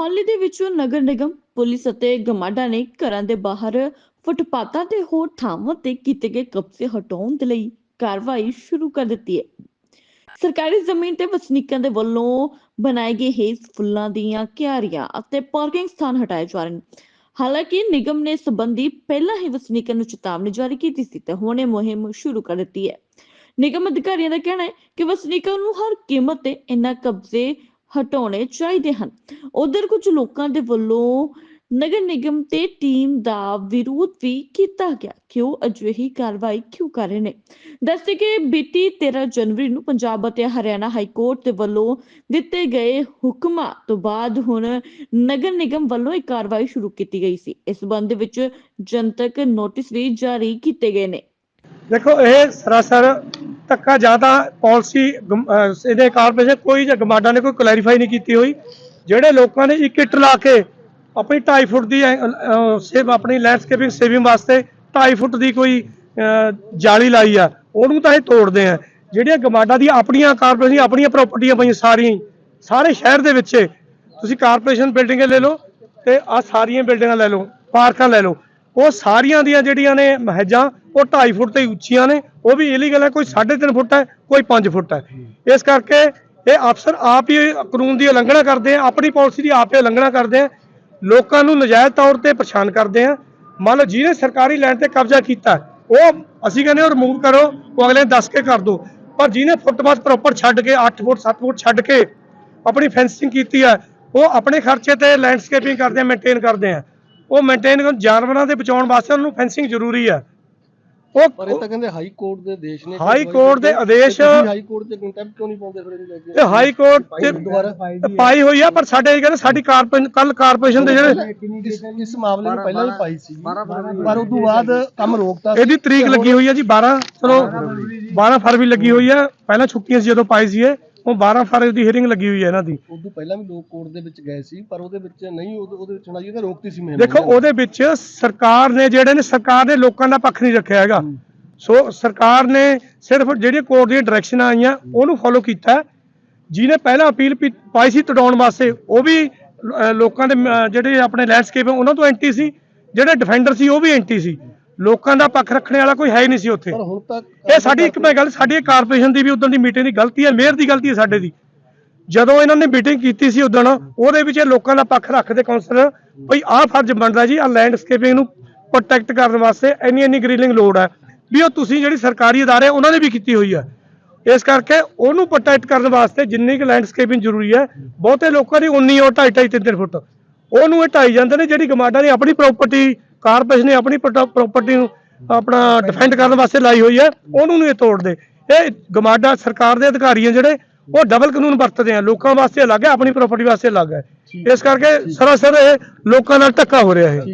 ਮੁਹਾਲੀ ਦੇ ਵਿੱਚ ਨਗਰ ਨਿਗਮ, ਪੁਲਿਸ ਅਤੇ ਗਮਾਡਾ ਨੇ ਘਰਾਂ ਦੇ ਬਾਹਰ ਫੁੱਟਪਾਥਾਂ ਤੇ ਹੋਰ ਥਾਵਾਂ ਤੇ ਕੀਤੇ ਗਏ ਕਬਜ਼ੇ ਹਟਾਉਣ ਦੇ ਲਈ ਕਾਰਵਾਈ ਸ਼ੁਰੂ ਕਰ ਦਿੱਤੀ ਹੈ। ਸਰਕਾਰੀ ਜ਼ਮੀਨ ਤੇ ਵਸਨੀਕਾਂ ਦੇ ਵੱਲੋਂ ਬਣਾਏ ਗਏ ਹੇਜ਼ ਫੁੱਲਾਂ ਦੀਆਂ ਕਿਆਰੀਆਂ ਅਤੇ ਪਾਰਕਿੰਗ ਸਥਾਨ ਹਟਾਏ ਜਾ ਰਹੇ ਨੇ। ਹਾਲਾਂਕਿ ਨਿਗਮ ਨੇ ਇਸ ਸੰਬੰਧੀ ਪਹਿਲਾਂ ਹੀ ਵਸਨੀਕਾਂ ਨੂੰ ਚੇਤਾਵਨੀ ਜਾਰੀ ਕੀਤੀ ਸੀ ਤੇ ਹੁਣ ਇਹ ਮੁਹਿੰਮ ਸ਼ੁਰੂ ਕਰ ਦਿੱਤੀ ਹੈ। ਨਿਗਮ ਅਧਿਕਾਰੀਆਂ ਦਾ ਕਹਿਣਾ ਹੈ ਕਿ ਵਸਨੀਕਾਂ ਨੂੰ ਹਰ ਕੀਮਤ ਤੇ ਇਹਨਾਂ ਕਬਜ਼ੇ ਹਟਾਉਣੇ ਚਾਹੀਦੇ ਹਨ। ਉਧਰ ਕੁਝ ਲੋਕਾਂ ਦੇ ਵੱਲੋਂ ਨਗਰ ਨਿਗਮ ਤੇ ਟੀਮ ਦਾ ਵਿਰੋਧ ਵੀ ਕੀਤਾ ਗਿਆ। ਕਿ ਅਜਿਹੀ ਕਾਰਵਾਈ ਕਿਉਂ ਕਰ ਰਹੇ ਨੇ? ਦੱਸਦੇ ਕਿ ਬੀਤੀ 13 ਜਨਵਰੀ ਨੂੰ ਪੰਜਾਬ ਅਤੇ ਹਰਿਆਣਾ ਹਾਈ ਕੋਰਟ ਦੇ ਵੱਲੋਂ ਦਿੱਤੇ ਗਏ ਹੁਕਮਾਂ ਤੋਂ ਬਾਅਦ ਹੁਣ ਨਗਰ ਨਿਗਮ ਵੱਲੋਂ ਇਹ ਕਾਰਵਾਈ ਸ਼ੁਰੂ ਕੀਤੀ ਗਈ ਸੀ। ਇਸ ਸੰਬੰਧ ਵਿੱਚ ਜਨਤਕ ਨੋਟਿਸ ਵੀ ਜਾਰੀ ਕੀਤੇ ਗਏ ਨੇ। ਦੇਖੋ, ਇਹ ਸਰਾਸਰ ਧੱਕਾ ਜ਼ਿਆਦਾ ਪਾਲਿਸੀ ਇਹਦੇ ਕਾਰਪੋਰੇਸ਼ਨ ਕੋਈ ਜਾਂ ਗਮਾਡਾ ਨੇ ਕੋਈ ਕਲੈਰੀਫਾਈ ਨਹੀਂ ਕੀਤੀ ਹੋਈ। ਜਿਹੜੇ ਲੋਕਾਂ ਨੇ ਇੱਕ ਇੱਟ ਲਾ ਕੇ ਆਪਣੀ 2.5 ਫੁੱਟ ਦੀ ਸੇਵ, ਆਪਣੀ ਲੈਂਡਸਕੇਪਿੰਗ ਸੇਵਿੰਗ ਵਾਸਤੇ 2.5 ਫੁੱਟ ਦੀ ਕੋਈ ਜਾਲੀ ਲਾਈ ਆ, ਉਹਨੂੰ ਤਾਂ ਇਹ ਤੋੜਦੇ ਆ। ਜਿਹੜੀਆਂ ਗਮਾਡਾ ਦੀਆਂ ਆਪਣੀਆਂ ਕਾਰਪੋਰੇਸ਼ਨ ਆਪਣੀਆਂ ਪ੍ਰਾਪਰਟੀਆਂ ਪਈਆਂ ਸਾਰੀਆਂ ਸਾਰੇ ਸ਼ਹਿਰ ਦੇ ਵਿੱਚ ਤੁਸੀਂ ਕਾਰਪੋਰੇਸ਼ਨ ਬਿਲਡਿੰਗਾਂ ਲੈ ਲਓ ਤੇ ਆ ਸਾਰੀਆਂ ਬਿਲਡਿੰਗਾਂ ਲੈ ਲਓ, ਪਾਰਕਾਂ ਲੈ ਲਓ। ਉਹ ਸਾਰੀਆਂ ਦੀਆਂ ਜਿਹੜੀਆਂ ਨੇ ਮਹਿਜਾਂ ਉਹ 2.5 ਫੁੱਟ ਤੇ ਉੱਚੀਆਂ ਨੇ ਉਹ ਵੀ ਇਲੀਗਲ ਹੈ ਕੋਈ 3.5 ਫੁੱਟ ਹੈ ਕੋਈ 5 ਫੁੱਟ ਹੈ। ਇਸ ਕਰਕੇ ਇਹ ਅਫਸਰ ਆਪ ਹੀ ਕਾਨੂੰਨ ਦੀ ਉਲੰਘਣਾ ਕਰਦੇ ਆ ਆਪਣੀ ਪਾਲਿਸੀ ਦੀ ਆਪ ਹੀ ਉਲੰਘਣਾ ਕਰਦੇ ਆ ਲੋਕਾਂ ਨੂੰ ਨਜਾਇਜ਼ ਤੌਰ ਤੇ ਪਰੇਸ਼ਾਨ ਕਰਦੇ ਆ। ਮੰਨ ਲਓ ਜਿਹਨੇ ਸਰਕਾਰੀ ਲੈਂਡ ਤੇ ਕਬਜ਼ਾ ਕੀਤਾ ਉਹ ਅਸੀਂ ਕਹਿੰਦੇ ਉਹ ਰਿਮੂਵ ਕਰੋ ਉਹ ਅਗਲੇ ਦੱਸ ਕੇ ਕਰ ਦੋ। ਪਰ ਜਿਹਨੇ ਫੁੱਟਪਾਥ ਪ੍ਰੋਪਰ ਛੱਡ ਕੇ 8 ਫੁੱਟ 7 ਫੁੱਟ ਛੱਡ ਕੇ ਆਪਣੀ ਫੈਂਸਿੰਗ ਕੀਤੀ ਹੈ ਉਹ ਆਪਣੇ ਖਰਚੇ ਤੇ ਲੈਂਡਸਕੇਪਿੰਗ ਕਰਦੇ ਆ ਮੇਨਟੇਨ ਕਰਦੇ ਆ। ਉਹ ਮੇਨਟੇਨ ਜਾਨਵਰਾਂ ਦੇ ਬਚਾਉਣ ਵਾਸਤੇ ਉਹਨਾਂ ਨੂੰ ਫੈਂਸਿੰਗ ਜ਼ਰੂਰੀ ਹੈ। ਪਰ ਇਹ ਉਹ ਤਾਂ ਕਹਿੰਦੇ ਹਾਈ ਕੋਰਟ ਦੇ ਆਦੇਸ਼ ਨੇ ਹਾਈ ਕੋਰਟ ਦੇ ਆਦੇਸ਼- ਹਾਈ ਕੋਰਟ ਦੇ ਕੰਟੈਂਪਟ ਕਿਉਂ ਨਹੀਂ ਪਾਉਂਦੇ ਫਿਰ ਇਹਨੂੰ ਲੈ ਕੇ? ਇਹ ਹਾਈ ਕੋਰਟ ਤੇ ਦੁਬਾਰਾ ਪਾਈ ਹੋਈ ਆ ਪਰ ਸਾਡੇ ਇਹ ਕਹਿੰਦੇ ਸਾਡੀ ਕਾਰਪੋਰੇਸ਼ਨ ਕੱਲ ਕਾਰਪੋਰੇਸ਼ਨ ਦੇ ਜਿਹੜੇ ਇਸ ਇਸ ਮਾਮਲੇ ਨੂੰ ਪਹਿਲਾਂ ਵੀ ਪਾਈ ਸੀ। ਪਰ ਉਸ ਤੋਂ ਬਾਅਦ ਕੰਮ ਰੋਕਤਾ ਸੀ। ਇਹਦੀ ਤਰੀਕ ਲੱਗੀ ਹੋਈ ਹੈ ਜੀ 12 ਚਲੋ 12 ਫਰਵਰੀ ਲੱਗੀ ਹੋਈ ਹੈ ਪਹਿਲਾਂ ਛੁੱਟੀਆਂ ਸੀ ਜਦੋਂ ਪਾਈ ਸੀ ਇਹ। ਉਹ 12 ਫਰਵਰੀ ਦੀ ਹੀਅਰਿੰਗ ਲੱਗੀ ਹੋਈ ਹੈ ਇਹਨਾਂ ਦੀ। ਤੋਂ ਪਹਿਲਾਂ ਵੀ ਲੋਕ ਕੋਰਟ ਦੇ ਵਿੱਚ ਗਏ ਸੀ ਪਰ ਉਹਦੇ ਵਿੱਚ ਨਹੀਂ ਉਹਦੇ ਉਹਦੇ ਵਿੱਚ ਹੋਣਾ ਚਾਹੀਦਾ ਰੋਕਤੀ ਸੀ ਮੈਂ ਦੇਖੋ ਉਹਦੇ ਵਿੱਚ ਸਰਕਾਰ ਨੇ ਜਿਹੜੇ ਨੇ ਸਰਕਾਰ ਨੇ ਲੋਕਾਂ ਦਾ ਪੱਖ ਨਹੀਂ ਰੱਖਿਆ ਹੈਗਾ। ਸੋ ਸਰਕਾਰ ਨੇ ਸਿਰਫ ਜਿਹੜੀ ਕੋਰਟ ਦੀਆਂ ਡਾਇਰੈਕਸ਼ਨਾਂ ਆਈਆਂ ਉਹਨੂੰ ਫੋਲੋ ਕੀਤਾ। ਜਿਹਨੇ ਪਹਿਲਾਂ ਅਪੀਲ ਪਾਈ ਸੀ ਤੜਾਉਣ ਵਾਸਤੇ ਉਹ ਵੀ ਲੋਕਾਂ ਦੇ ਜਿਹੜੇ ਆਪਣੇ ਲੈਂਡਸਕੇਪ ਉਹਨਾਂ ਤੋਂ ਐਂਟੀ ਸੀ। ਜਿਹੜੇ ਡਿਫੈਂਡਰ ਸੀ ਉਹ ਵੀ ਐਂਟੀ ਸੀ। ਲੋਕਾਂ ਦਾ ਪੱਖ ਰੱਖਣ ਵਾਲਾ ਕੋਈ ਹੈ ਹੀ ਨਹੀਂ ਸੀ ਉੱਥੇ। ਪਰ ਹੁਣ ਤੱਕ ਇਹ ਸਾਡੀ ਇੱਕ ਮੈਂ ਗੱਲ ਸਾਡੀ ਕਾਰਪੋਰੇਸ਼ਨ ਦੀ ਵੀ ਉਦੋਂ ਦੀ ਮੀਟਿੰਗ ਦੀ ਗਲਤੀ ਹੈ ਮੇਅਰ ਦੀ ਗਲਤੀ ਹੈ ਸਾਡੇ ਦੀ। ਜਦੋਂ ਇਹਨਾਂ ਨੇ ਮੀਟਿੰਗ ਕੀਤੀ ਸੀ ਉਦੋਂ ਉਹਦੇ ਵਿੱਚ ਇਹ ਲੋਕਾਂ ਦਾ ਪੱਖ ਰੱਖਦੇ ਕਾਉਂਸਲਰ ਭਈ ਆਹ ਫਰਜ਼ ਬਣਦਾ ਜੀ ਆ ਲੈਂਡਸਕੇਪਿੰਗ ਨੂੰ ਪ੍ਰੋਟੈਕਟ ਕਰਨ ਵਾਸਤੇ ਇੰਨੀ ਇੰਨੀ ਗ੍ਰਿਲਿੰਗ ਲੋਡ ਹੈ। ਵੀ ਉਹ ਤੁਸੀਂ ਜਿਹੜੀ ਸਰਕਾਰੀ ਅਦਾਰੇ ਆ, ਉਹਨਾਂ ਨੇ ਵੀ ਕੀਤੀ ਹੋਈ ਹੈ। ਇਸ ਕਰਕੇ ਉਹਨੂੰ ਪ੍ਰੋਟੈਕਟ ਕਰਨ ਵਾਸਤੇ ਜਿੰਨੀ ਕੁ ਲੈਂਡਸਕੇਪਿੰਗ ਜ਼ਰੂਰੀ ਹੈ ਬਹੁਤੇ ਲੋਕਾਂ ਦੀ 19 ਔਰ 2.5 3 ਫੁੱਟ। ਉਹਨੂੰ ਇਹ ਢਾਈ ਜਾਂਦੇ ਨੇ ਜਿਹੜੀ ਗਮਾਡਾ ਨੇ ਆਪਣੀ ਪ੍ਰਾਪਰਟੀ ਕਾਰਪੋਰੇਸ਼ਨ ਨੇ ਆਪਣੀ ਪ੍ਰਾਪਰਟੀ ਨੂੰ ਆਪਣਾ ਡਿਫੈਂਡ ਕਰਨ ਵਾਸਤੇ ਲਾਈ ਹੋਈ ਹੈ ਉਹਨੂੰ ਨਹੀਂ ਇਹ ਤੋੜਦੇ। ਇਹ ਗਮਾਡਾ ਸਰਕਾਰ ਦੇ ਅਧਿਕਾਰੀ ਆ ਜਿਹੜੇ ਉਹ ਡਬਲ ਕਾਨੂੰਨ ਵਰਤਦੇ ਆ। ਲੋਕਾਂ ਵਾਸਤੇ ਅਲੱਗ ਹੈ ਆਪਣੀ ਪ੍ਰਾਪਰਟੀ ਵਾਸਤੇ ਅਲੱਗ ਹੈ। ਇਸ ਕਰਕੇ ਸਰਾਸਰ ਇਹ ਲੋਕਾਂ ਨਾਲ ਧੱਕਾ ਹੋ ਰਿਹਾ ਹੈ।